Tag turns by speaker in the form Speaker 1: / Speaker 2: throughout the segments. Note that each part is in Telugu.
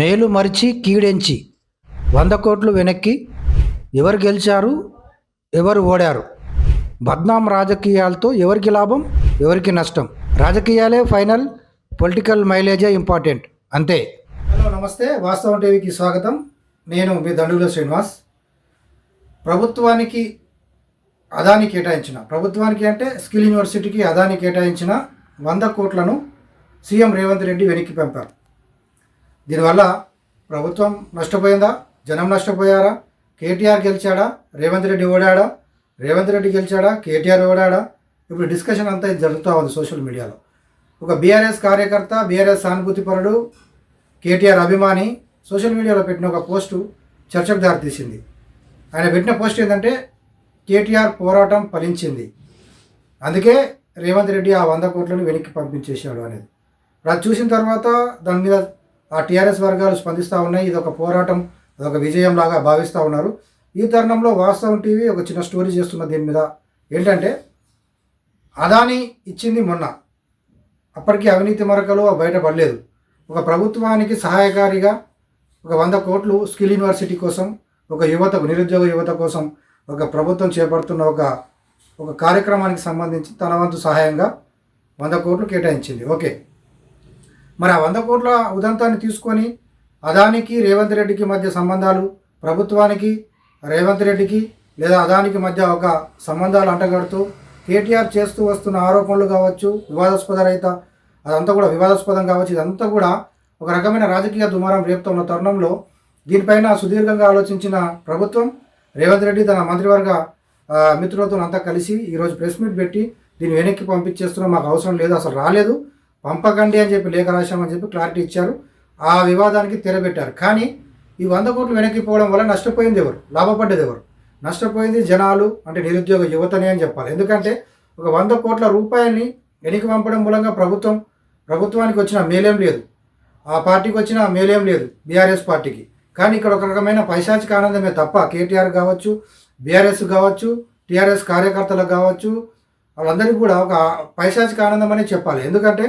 Speaker 1: మేలు మరిచి కీడెంచి వంద కోట్లు వెనక్కి ఎవరు గెలిచారు ఎవరు ఓడారు? బద్నాం రాజకీయాలతో ఎవరికి లాభం ఎవరికి నష్టం? రాజకీయాలే ఫైనల్ పొలిటికల్ మైలేజే ఇంపార్టెంట్. అంతే. హలో నమస్తే. వాస్తవం టీవీకి స్వాగతం. నేను మీ దండుగుల శ్రీనివాస్. ప్రభుత్వానికి అదాని కేటాయించిన ప్రభుత్వానికి అంటే స్కిల్ యూనివర్సిటీకి అదాని కేటాయించిన వంద కోట్లను సీఎం రేవంత్ రెడ్డి వెనక్కి పంపారు. దీనివల్ల ప్రభుత్వం నష్టపోయిందా? జనం నష్టపోయారా? కేటీఆర్ గెలిచాడా? రేవంత్ రెడ్డి ఓడాడా? రేవంత్ రెడ్డి గెలిచాడా? కేటీఆర్ ఓడాడా? ఇప్పుడు డిస్కషన్ అంతా ఇది జరుగుతూ ఉంది సోషల్ మీడియాలో. ఒక బీఆర్ఎస్ కార్యకర్త బీఆర్ఎస్ సానుభూతిపరుడు కేటీఆర్ అభిమాని సోషల్ మీడియాలో పెట్టిన ఒక పోస్టు చర్చకు దారితీసింది ఆయన పెట్టిన పోస్ట్ ఏంటంటే కేటీఆర్ పోరాటం ఫలించింది. అందుకే రేవంత్ రెడ్డి ఆ వంద కోట్లను వెనక్కి పంపించేశాడు అనేది. అది చూసిన తర్వాత దాని మీద ఆ టీఆర్ఎస్ వర్గాలు స్పందిస్తూ ఉన్నాయి. ఇది ఒక పోరాటం అదొక విజయం లాగా భావిస్తూ ఉన్నారు. ఈ తరుణంలో వాస్తవం టీవీ ఒక చిన్న స్టోరీ చేస్తున్న దీని మీద ఏంటంటే అదాని ఇచ్చింది మొన్న. అప్పటికి అవినీతి మరకలు బయటపడలేదు. ఒక ప్రభుత్వానికి సహాయకారిగా ఒక వంద కోట్లు స్కిల్ యూనివర్సిటీ కోసం ఒక యువతకు నిరుద్యోగ యువత కోసం ఒక ప్రభుత్వం చేపడుతున్న ఒక ఒక కార్యక్రమానికి సంబంధించి తన వంతు సహాయంగా వంద కోట్లు కేటాయించింది. ఓకే. మరి ఆ వంద కోట్ల ఉదంతాన్ని తీసుకొని అదానికి రేవంత్ రెడ్డికి మధ్య సంబంధాలు ప్రభుత్వానికి రేవంత్ రెడ్డికి లేదా అదానికి మధ్య ఒక సంబంధాలు అంటగడుతూ కేటీఆర్ చేస్తూ వస్తున్న ఆరోపణలు కావచ్చు వివాదాస్పద రహిత అదంతా కూడా వివాదాస్పదం కావచ్చు ఇదంతా కూడా ఒక రకమైన రాజకీయ దుమారం రేపుతున్న తరుణంలో దీనిపైన సుదీర్ఘంగా ఆలోచించిన ప్రభుత్వం రేవంత్ రెడ్డి తన మంత్రివర్గ మిత్రులతో అంతా కలిసి ఈరోజు ప్రెస్ మీట్ పెట్టి దీన్ని వెనక్కి పంపించేస్తున్నాం మాకు అవసరం లేదు అసలు రాలేదు. పంపకండి అని చెప్పి లేఖ రాశామని చెప్పి క్లారిటీ ఇచ్చారు. ఆ వివాదానికి తెరబెట్టారు. కానీ ఈ వంద కోట్లు వెనక్కి పోవడం వల్ల నష్టపోయింది ఎవరు? లాభపడ్డది ఎవరు? నష్టపోయింది జనాలు అంటే నిరుద్యోగ యువతనే అని చెప్పాలి. ఎందుకంటే ఒక వంద కోట్ల రూపాయల్ని వెనక్కి పంపడం మూలంగా ప్రభుత్వం ప్రభుత్వానికి వచ్చిన మేలేం లేదు. ఆ పార్టీకి వచ్చిన మేలేం లేదు బీఆర్ఎస్ పార్టీకి. కానీ ఇక్కడ ఒక రకమైన పైశాచిక ఆనందమే తప్ప కేటీఆర్ కావచ్చు బీఆర్ఎస్ కావచ్చు టీఆర్ఎస్ కార్యకర్తలకు కావచ్చు వాళ్ళందరికీ కూడా ఒక పైశాచిక ఆనందం అనే చెప్పాలి. ఎందుకంటే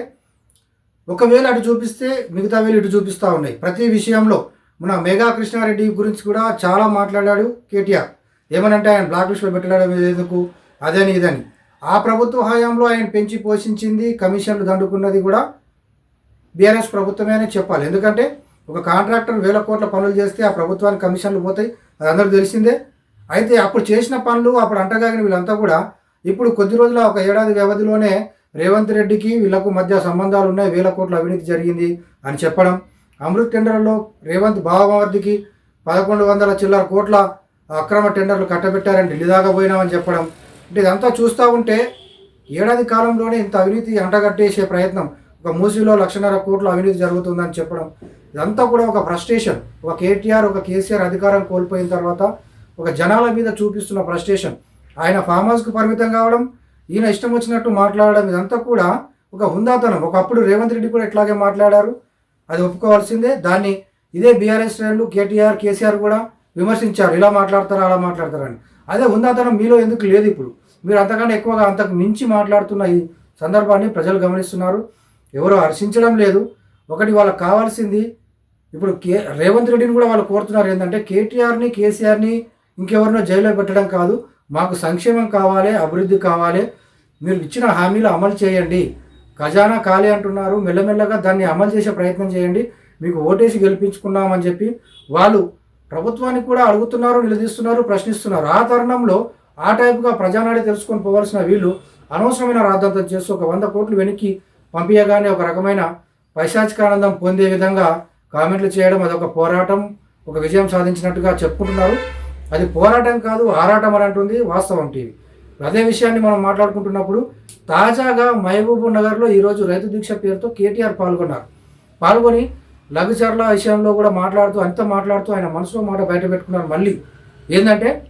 Speaker 1: ఒకవేళ అటు చూపిస్తే మిగతా వేలు ఇటు చూపిస్తూ ఉన్నాయి. ప్రతి విషయంలో మన మేఘా కృష్ణారెడ్డి గురించి కూడా చాలా మాట్లాడాడు కేటీఆర్. ఏమనంటే ఆయన బ్లాక్ లిస్ట్లో పెట్టడం ఎందుకు? అదని ఇదని. ఆ ప్రభుత్వ హయాంలో ఆయన పెంచి పోషించింది కమిషన్లు దండుకున్నది కూడా బీఆర్ఎస్ ప్రభుత్వమే అని చెప్పాలి. ఎందుకంటే ఒక కాంట్రాక్టర్ వేల కోట్ల పనులు చేస్తే ఆ ప్రభుత్వానికి కమిషన్లు పోతాయి అది అందరికీ తెలిసిందే. అయితే అప్పుడు చేసిన పనులు అప్పుడు అంటగాగిన వీళ్ళంతా కూడా ఇప్పుడు కొద్ది రోజుల ఒక ఏడాది వ్యవధిలోనే రేవంత్ రెడ్డికి వీళ్ళకు మధ్య సంబంధాలు ఉన్నాయి వేల కోట్ల అవినీతి జరిగింది అని చెప్పడం. అమృత్ టెండర్లో రేవంత్ భావమవర్దికి పదకొండు వందల చిల్లర కోట్ల అక్రమ టెండర్లు కట్టబెట్టారని ఢిల్లీ దాకా పోయినామని చెప్పడం. అంటే ఇదంతా చూస్తూ ఉంటే ఏడాది కాలంలోనే ఇంత అవినీతి అంటగట్టేసే ప్రయత్నం ఒక మూసీలో లక్షన్నర కోట్ల అవినీతి జరుగుతుందని చెప్పడం. ఇదంతా కూడా ఒక ఫ్రస్ట్రేషన్. ఒక కేటీఆర్ ఒక కేసీఆర్ అధికారం కోల్పోయిన తర్వాత ఒక జనాల మీద చూపిస్తున్న ఫ్రస్ట్రేషన్. ఆయన ఫామ్ హౌస్కు పరిమితం కావడం ఈయన ఇష్టం వచ్చినట్టు మాట్లాడడం ఇదంతా కూడా ఒక హుందాతనం. ఒకప్పుడు రేవంత్ రెడ్డి కూడా ఇట్లాగే మాట్లాడారు. అది ఒప్పుకోవాల్సిందే. దాన్ని ఇదే బీఆర్ఎస్ శ్రేణులు కేటీఆర్ కేసీఆర్ కూడా విమర్శించారు. ఇలా మాట్లాడతారా అలా మాట్లాడతారని అదే హుందాతనం మీలో ఎందుకు లేదు ఇప్పుడు? మీరు అంతకంటే ఎక్కువగా అంతకు మించి మాట్లాడుతున్న ఈ సందర్భాన్ని ప్రజలు గమనిస్తున్నారు. ఎవరు హర్షించడం లేదు. ఒకటి వాళ్ళకి కావాల్సింది ఇప్పుడు కే రేవంత్ రెడ్డిని కూడా వాళ్ళు కోరుతున్నారు ఏంటంటే కేటీఆర్ని కేసీఆర్ని ఇంకెవరినో జైల్లో పెట్టడం కాదు. మాకు సంక్షేమం కావాలి అభివృద్ధి కావాలి. మీరు ఇచ్చిన హామీలు అమలు చేయండి. ఖజానా ఖాళీ అంటున్నారు. మెల్లమెల్లగా దాన్ని అమలు చేసే ప్రయత్నం చేయండి. మీకు ఓటేసి గెలిపించుకున్నామని చెప్పి వాళ్ళు ప్రభుత్వానికి కూడా అడుగుతున్నారు నిలదీస్తున్నారు ప్రశ్నిస్తున్నారు. ఆ తరుణంలో ఆ టైపుగా ప్రజానాడి తెలుసుకొని పోవాల్సిన వీళ్ళు అనవసరమైన రాద్ధాంతం చేస్తూ ఒక వంద కోట్లు వెనక్కి పంపించగానే ఒక రకమైన పైశాచికానందం పొందే విధంగా కామెంట్లు చేయడం అదొక పోరాటం ఒక విజయం సాధించినట్టుగా చెప్పుకుంటున్నారు. అది పోరాటం కాదు ఆరాటం అని అంటుంది వాస్తవం టీవీ. అదే విషయాన్ని మనం మాట్లాడుకుంటున్నప్పుడు తాజాగా మహబూబ్ నగర్లో ఈరోజు రైతు దీక్ష పేరుతో కేటీఆర్ పాల్గొన్నారు. పాల్గొని లఘుచర్ల విషయంలో కూడా మాట్లాడుతూ అంతా మాట్లాడుతూ ఆయన మనసులో మాట బయట పెట్టుకున్నారు. మళ్ళీ ఏంటంటే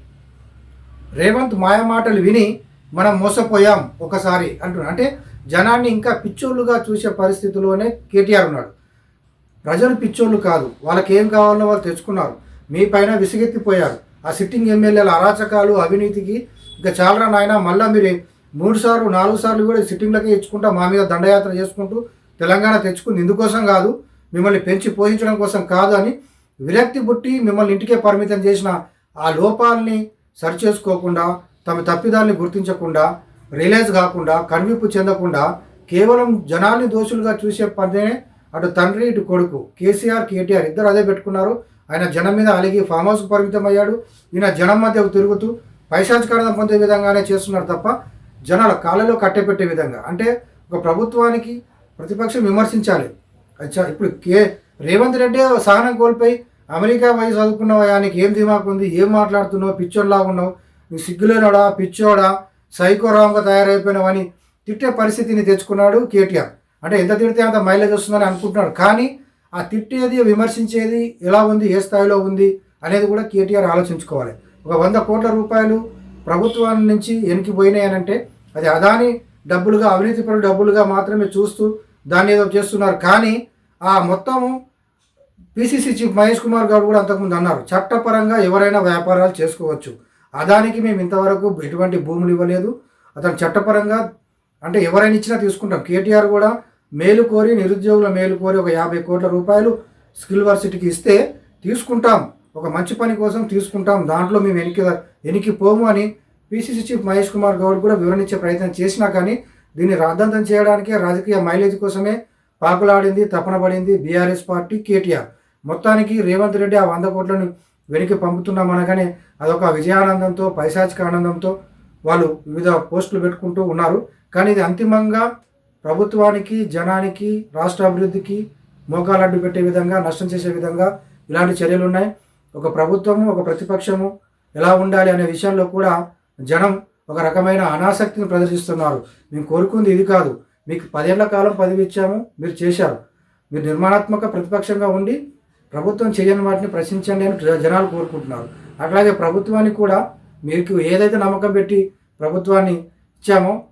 Speaker 1: రేవంత్ మాయమాటలు విని మనం మోసపోయాం ఒకసారి అంటున్నారు. అంటే జనాన్ని ఇంకా పిచ్చోళ్ళుగా చూసే పరిస్థితిలోనే కేటీఆర్ ఉన్నాడు. ప్రజలు పిచ్చోళ్ళు కాదు. వాళ్ళకి ఏం కావాలో వాళ్ళు తెచ్చుకున్నారు. మీ పైన విసిగెత్తిపోయారు. ఆ సిట్టింగ్ ఎమ్మెల్యేల అరాచకాలు అవినీతికి ఇంకా చాలరా నాయన మళ్ళీ మీరు మూడు సార్లు నాలుగు సార్లు కూడా సిట్టింగ్లకే ఇచ్చుకుంటా మా మీద దండయాత్ర చేసుకుంటూ తెలంగాణ తెచ్చుకుంది. ఇందుకోసం కాదు మిమ్మల్ని పెంచి పోషించడం కోసం కాదు అని విరక్తి పుట్టి మిమ్మల్ని ఇంటికే పరిమితం చేసిన ఆ లోపాలని సరిచేసుకోకుండా తమ తప్పిదాల్ని గుర్తించకుండా రియలైజ్ కాకుండా కన్విప్పు చెందకుండా కేవలం జనాన్ని దోషులుగా చూసే పనినే అటు తండ్రి ఇటు కొడుకు కేసీఆర్ కేటీఆర్ ఇద్దరు అదే పెట్టుకున్నారు. ఆయన జనం మీద అలిగి ఫామ్ హౌస్కు పరిమితం అయ్యాడు ఈయన జనం మధ్య తిరుగుతూ పైశాచికారం పొందే విధంగానే చేస్తున్నారు తప్ప జనాల కాళ్ళలో కట్టెపెట్టే విధంగా. అంటే ఒక ప్రభుత్వానికి ప్రతిపక్షం విమర్శించాలి. అచ్చా ఇప్పుడు కే రేవంత్ రెడ్డి సహనం కోల్పోయి అమెరికా పోయి చదువుకున్న ఆయనకి ఏం దిమాకు ఉంది? ఏం మాట్లాడుతున్నావు? పిచ్చోడ్లాగా ఉన్నావు? నువ్వు సిగ్గులేనోడా? పిచ్చోడా? సైకోరాంగా తయారైపోయినావని తిట్టే పరిస్థితిని తెచ్చుకున్నాడు కేటీఆర్. అంటే ఎంత తిడితే అంత మైలేజ్ వస్తుందని అనుకుంటున్నాడు. కానీ ఆ తిట్టేది విమర్శించేది ఎలా ఉంది? ఏ స్థాయిలో ఉంది? అనేది కూడా కేటీఆర్ ఆలోచించుకోవాలి. ఒక వంద కోట్ల రూపాయలు ప్రభుత్వాల నుంచి ఎనికిపోయినాయి అది అదాని డబ్బులుగా అవినీతిపరుల డబ్బులుగా మాత్రమే చూస్తూ దాన్ని ఏదో చేస్తున్నారు. కానీ ఆ మొత్తము పిసిసి చీఫ్ మహేష్ కుమార్ గారు కూడా అంతకుముందు అన్నారు చట్టపరంగా ఎవరైనా వ్యాపారాలు చేసుకోవచ్చు. అదానికి మేము ఇంతవరకు ఎటువంటి భూములు ఇవ్వలేదు. అతను చట్టపరంగా అంటే ఎవరైనా ఇచ్చినా తీసుకుంటాం. కేటీఆర్ కూడా మేలు కోరి నిరుద్యోగుల మేలు కోరి ఒక యాభై కోట్ల రూపాయలు స్కిల్ వర్సిటీకి ఇస్తే తీసుకుంటాం. ఒక మంచి పని కోసం తీసుకుంటాం. దాంట్లో మేము వెనక్కి వెనక్కి పోము అని పిసిసి చీఫ్ మహేష్ కుమార్ గౌడ్ కూడా వివరణించే ప్రయత్నం చేసినా కానీ దీన్ని రాద్ధాంతం చేయడానికే రాజకీయ మైలేజ్ కోసమే పాకులాడింది తపన పడింది బీఆర్ఎస్ పార్టీ కేటీఆర్. మొత్తానికి రేవంత్ రెడ్డి ఆ వంద కోట్లను వెనక్కి పంపుతున్నామనగానే అదొక విజయానందంతో పైశాచిక ఆనందంతో వాళ్ళు వివిధ పోస్టులు పెట్టుకుంటూ ఉన్నారు. కానీ ఇది అంతిమంగా ప్రభుత్వానికి జనానికి రాష్ట్ర అభివృద్ధికి మోకాలడ్డు పెట్టే విధంగా నష్టం చేసే విధంగా ఇలాంటి చర్యలు ఉన్నాయి ఒక ప్రభుత్వము ఒక ప్రతిపక్షము ఎలా ఉండాలి అనే విషయంలో కూడా జనం ఒక రకమైన అనాసక్తిని ప్రదర్శిస్తున్నారు. మేము కోరుకుంది ఇది కాదు. మీకు పదేళ్ళ కాలం పదవి ఇచ్చాము మీరు చేశారు. మీరు నిర్మాణాత్మక ప్రతిపక్షంగా ఉండి ప్రభుత్వం చేయని వాటిని ప్రశ్నించండి అని జ- జనాలు కోరుకుంటున్నారు. అట్లాగే ప్రభుత్వానికి కూడా మీకు ఏదైతే నమ్మకం పెట్టి ప్రభుత్వాన్ని ఇచ్చామో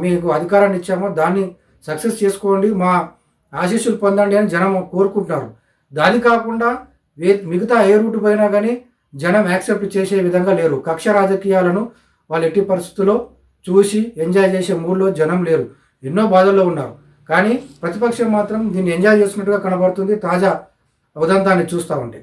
Speaker 1: మీకు అధికారాన్ని ఇచ్చామో దాన్ని సక్సెస్ చేసుకోండి మా ఆశీస్సులు పొందండి అని జనం కోరుకుంటున్నారు. దాని కాకుండా మిగతా ఏ రూట్ పోయినా కానీ జనం యాక్సెప్ట్ చేసే విధంగా లేరు. కక్ష రాజకీయాలను వాళ్ళు ఎట్టి పరిస్థితుల్లో చూసి ఎంజాయ్ చేసే మూడ్లో జనం లేరు. ఎన్నో బాధల్లో ఉన్నారు. కానీ ప్రతిపక్షం మాత్రం దీన్ని ఎంజాయ్ చేసినట్టుగా కనబడుతుంది. తాజా ఉదంతాన్ని చూస్తూ ఉంటే.